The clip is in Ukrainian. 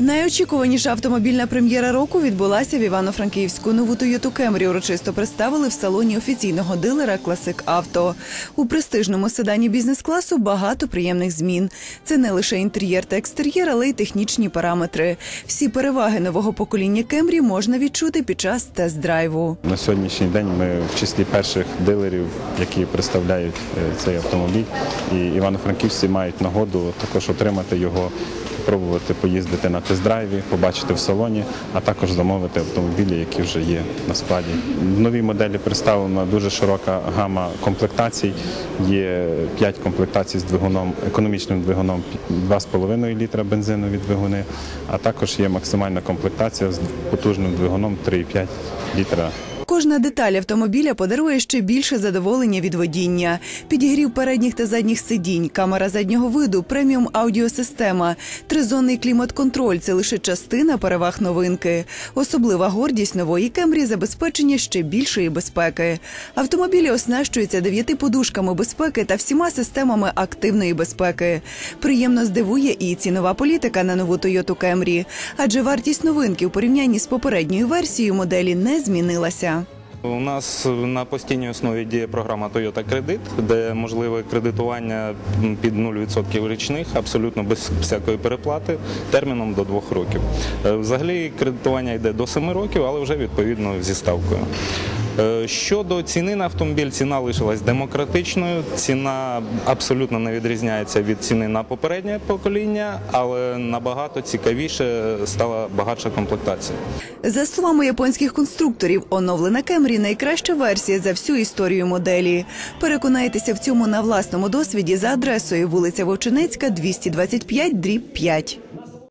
Найочікуваніша автомобільна прем'єра року відбулася в Івано-Франківську. Нову Toyota Camry урочисто представили в салоні офіційного дилера Класик Авто. У престижному седані бізнес-класу багато приємних змін. Це не лише інтер'єр та екстер'єр, але й технічні параметри. Всі переваги нового покоління Camry можна відчути під час тест-драйву. На сьогоднішній день ми в числі перших дилерів, які представляють е, цей автомобіль, і івано-франківці мають нагоду також отримати його, спробувати поїздити на тест-драйві, побачити в салоні, а також замовити автомобілі, які вже є на складі. В новій моделі представлена дуже широка гама комплектацій. Є 5 комплектацій з двигуном, економічним двигуном 2,5 літра бензину від двигуни, а також є максимальна комплектація з потужним двигуном 3,5 літра Кожна деталь автомобіля подарує ще більше задоволення від водіння. Підігрів передніх та задніх сидінь, камера заднього виду, преміум аудіосистема, тризонний клімат-контроль це лише частина переваг новинки. Особлива гордість нової Кемрі забезпечення ще більшої безпеки. Автомобілі оснащуються дев'яти подушками безпеки та всіма системами активної безпеки. Приємно здивує і цінова політика на нову Toyota Camry, адже вартість новинки у порівнянні з попередньою версією моделі не змінилася. У нас на постійній основі діє програма Toyota Кредит, де можливе кредитування під 0% річних, абсолютно без всякої переплати, терміном до 2 років. Е, Взагалі кредитування йде до 7 років, але вже відповідно зі ставкою. Е, Щодо ціни на автомобіль, ціна лишилась демократичною. Ціна абсолютно не відрізняється від ціни на попереднє покоління, але набагато цікавіше стала багатша комплектація. За словами японських конструкторів, оновлена Кемрі найкраща версія за всю історію моделі. Переконайтеся в цьому на власному досвіді за адресою вулиця Вовчинецька, 225, дріб 5.